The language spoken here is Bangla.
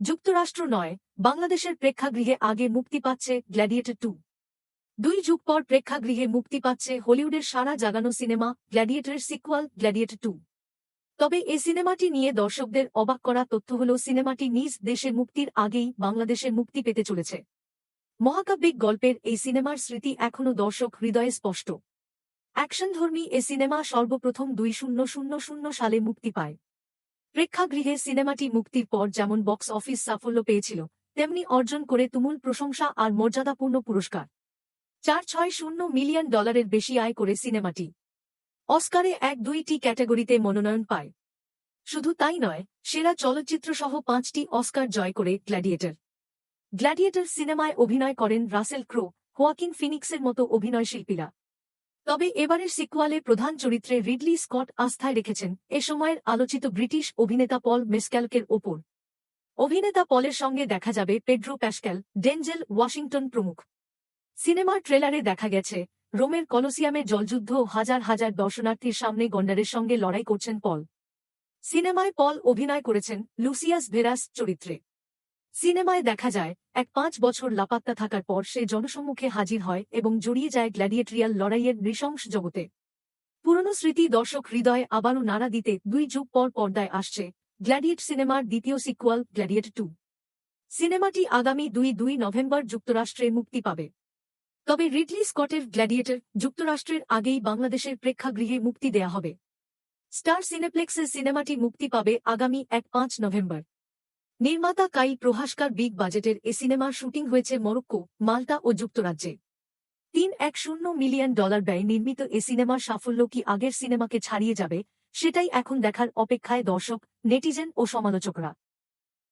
যুক্তরাষ্ট্র নয়, বাংলাদেশের প্রেক্ষাগৃহে আগে মুক্তি পাচ্ছে গ্ল্যাডিয়েটর টু দুই যুগ পর প্রেক্ষাগৃহে মুক্তি পাচ্ছে হলিউডের সারা জাগানো সিনেমা গ্ল্যাডিয়েটরের সিকুয়াল গ্ল্যাডিয়েটর টু তবে এ সিনেমাটি নিয়ে দর্শকদের অবাক করা তথ্য হল, সিনেমাটি নিজ দেশে মুক্তির আগেই বাংলাদেশে মুক্তি পেতে চলেছে। মহাকাব্যিক গল্পের এই সিনেমার স্মৃতি এখনও দর্শক হৃদয়ে স্পষ্ট। অ্যাকশনধর্মী এ সিনেমা সর্বপ্রথম দুই শূন্য শূন্য শূন্য সালে মুক্তি পায়। প্রেক্ষাগৃহে সিনেমাটি মুক্তির পর যেমন বক্স অফিস সাফল্য পেয়েছিল, তেমনি অর্জন করে তুমুল প্রশংসা আর মর্যাদাপূর্ণ পুরস্কার। চার ছয় শূন্য মিলিয়ন ডলারের বেশি আয় করে সিনেমাটি। অস্কারে এক দুইটি ক্যাটাগরিতে মনোনয়ন পায়। শুধু তাই নয়, সেরা চলচ্চিত্র সহ পাঁচটি অস্কার জয় করে গ্ল্যাডিয়েটর। গ্ল্যাডিয়েটর সিনেমায় অভিনয় করেন রাসেল ক্রো, হোয়াকিন ফিনিক্সের মতো অভিনয়শিল্পীরা। তবে এবারের সিকুয়ালে প্রধান চরিত্রে রিডলি স্কট আস্থায় রেখেছেন এ সময়ের আলোচিত ব্রিটিশ অভিনেতা পল মেসক্যালকের ওপর। অভিনেতা পলের সঙ্গে দেখা যাবে পেড্রো প্যাসক্যাল ডেঞ্জেল ওয়াশিংটন প্রমুখ। সিনেমার ট্রেলারে দেখা গেছে, রোমের কলোসিয়ামে জলযুদ্ধ হাজার হাজার দর্শনার্থীর সামনে গন্ডারের সঙ্গে লড়াই করছেন পল। সিনেমায় পল অভিনয় করেছেন লুসিয়াস ভেরাস চরিত্রে। সিনেমায় দেখা যায়, এক পাঁচ বছর লাপাত্তা থাকার পর সে জনসম্মুখে হাজির হয় এবং জড়িয়ে যায় গ্ল্যাডিয়েট্রিয়াল লড়াইয়ের নৃশংস জগতে। পুরনো স্মৃতি দর্শক হৃদয়ে আবারও নাড়া দিতে দুই যুগ পর পর্দায় আসছে গ্ল্যাডিয়েট সিনেমার দ্বিতীয় সিকুয়াল, গ্ল্যাডিয়েট টু। সিনেমাটি আগামী দুই দুই নভেম্বর যুক্তরাষ্ট্রে মুক্তি পাবে। তবে রিডলি স্কটের গ্ল্যাডিয়েটর যুক্তরাষ্ট্রের আগেই বাংলাদেশের প্রেক্ষাগৃহে মুক্তি দেয়া হবে। স্টার সিনেপ্লেক্সের সিনেমাটি মুক্তি পাবে আগামী এক পাঁচ নভেম্বর। নির্মাতা কাই প্রহাসকার বিগ বাজেটের এ সিনেমার শুটিং হয়েছে মরক্কো, মাল্টা ও যুক্তরাজ্যে। তিন এক শূন্য মিলিয়ন ডলার ব্যয় নির্মিত এ সিনেমার সাফল্য কি আগের সিনেমাকে ছাড়িয়ে যাবে, সেটাই এখন দেখার অপেক্ষায় দর্শক, নেটিজেন ও সমালোচকরা।